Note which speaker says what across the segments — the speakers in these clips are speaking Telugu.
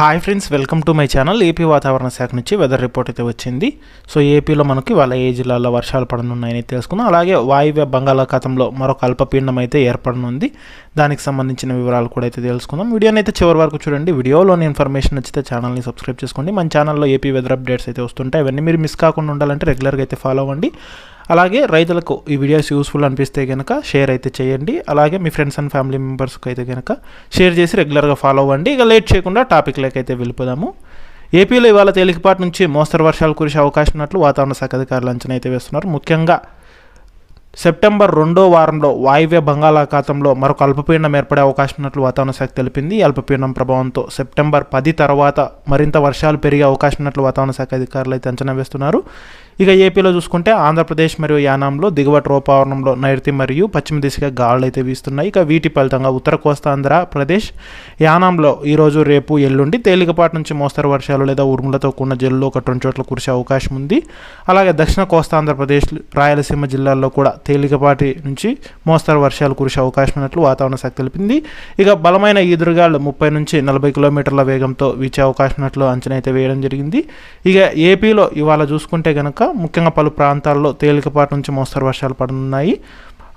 Speaker 1: Hi friends welcome to my channel. AP వాతావరణ శాఖ నుంచి వెదర్ రిపోర్ట్ అయితే వచ్చింది. సో ఏపీలో మనకి వాళ్ళ ఏ జిల్లాల్లో వర్షాలు పడనున్నాయని తెలుసుకుందాం. అలాగే వాయువ్య బంగాళాఖాతంలో మరొక అల్పపీండం అయితే ఏర్పడనుంది. దానికి సంబంధించిన వివరాలు కూడా అయితే తెలుసుకుందాం. వీడియోని అయితే చివరి వరకు చూడండి. వీడియోలోని ఇన్ఫర్మేషన్ నచ్చితే ఛానల్ని సబ్స్క్రైబ్ చేసుకోండి. మన ఛానల్లో ఏపీ వెదర్ అప్డేట్స్ అయితే వస్తుంటాయి. అవన్నీ మీరు మిస్ కాకుండా ఉండాలంటే రెగ్యులర్గా అయితే ఫాలో అవ్వండి. అలాగే రైతులకు ఈ వీడియోస్ యూస్ఫుల్ అనిపిస్తే కనుక షేర్ అయితే చేయండి. అలాగే మీ ఫ్రెండ్స్ అండ్ ఫ్యామిలీ మెంబర్స్కి అయితే కనుక షేర్ చేసి రెగ్యులర్గా ఫాలో అవ్వండి. ఇక లేట్ చేయకుండా టాపిక్లోకి అయితే వెళ్ళిపోదాము. ఏపీలో ఇవాళ తేలికపాటి నుంచి మోస్తరు వర్షాలు కురిసే అవకాశం ఉన్నట్లు వాతావరణ శాఖ అధికారులు అంచనా అయితే వేస్తున్నారు. ముఖ్యంగా సెప్టెంబర్ రెండో వారంలో వాయువ్య బంగాళాఖాతంలో మరొక అల్పపీడనం ఏర్పడే అవకాశం ఉన్నట్లు వాతావరణ శాఖ తెలిపింది. అల్పపీడనం ప్రభావంతో సెప్టెంబర్ పది తర్వాత మరింత వర్షాలు పెరిగే అవకాశం ఉన్నట్లు వాతావరణ శాఖ అధికారులు అయితే అంచనా వేస్తున్నారు. ఇక ఏపీలో చూసుకుంటే ఆంధ్రప్రదేశ్ మరియు యానాంలో దిగువ ట్రోపావరణంలో నైరుతి మరియు పశ్చిమ దిశగా గాలులు అయితే వీస్తున్నాయి. ఇక వీటి ఫలితంగా ఉత్తర కోస్తాంధ్ర ప్రదేశ్ యానాంలో ఈరోజు రేపు ఎల్లుండి తేలికపాటి నుంచి మోస్తరు వర్షాలు లేదా ఉరుములతో కూడిన జల్లు ఒక రెండు చోట్ల కురిసే అవకాశం ఉంది. అలాగే దక్షిణ కోస్తాంధ్రప్రదేశ్ రాయలసీమ జిల్లాల్లో కూడా తేలికపాటి నుంచి మోస్తరు వర్షాలు కురిసే అవకాశం ఉన్నట్లు వాతావరణ శాఖ తెలిపింది. ఇక బలమైన ఈదురుగాలు ముప్పై నుంచి నలభై కిలోమీటర్ల వేగంతో వీచే అవకాశం ఉన్నట్లు అంచనా అయితే వేయడం జరిగింది. ఇక ఏపీలో ఇవాళ చూసుకుంటే కనుక ముఖ్యంగా పలు ప్రాంతాల్లో తేలికపాటి నుంచి మోస్తరు వర్షాలు పడనున్నాయి.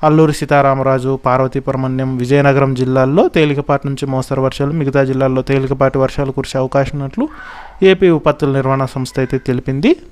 Speaker 1: అల్లూరి సీతారామరాజు పార్వతీపురమణ్యం విజయనగరం జిల్లాల్లో తేలికపాటి నుంచి మోస్తరు వర్షాలు మిగతా జిల్లాల్లో తేలికపాటి వర్షాలు కురిసే అవకాశం ఉన్నట్లు ఏపీ విపత్తుల నిర్వహణ సంస్థ అయితే తెలిపింది.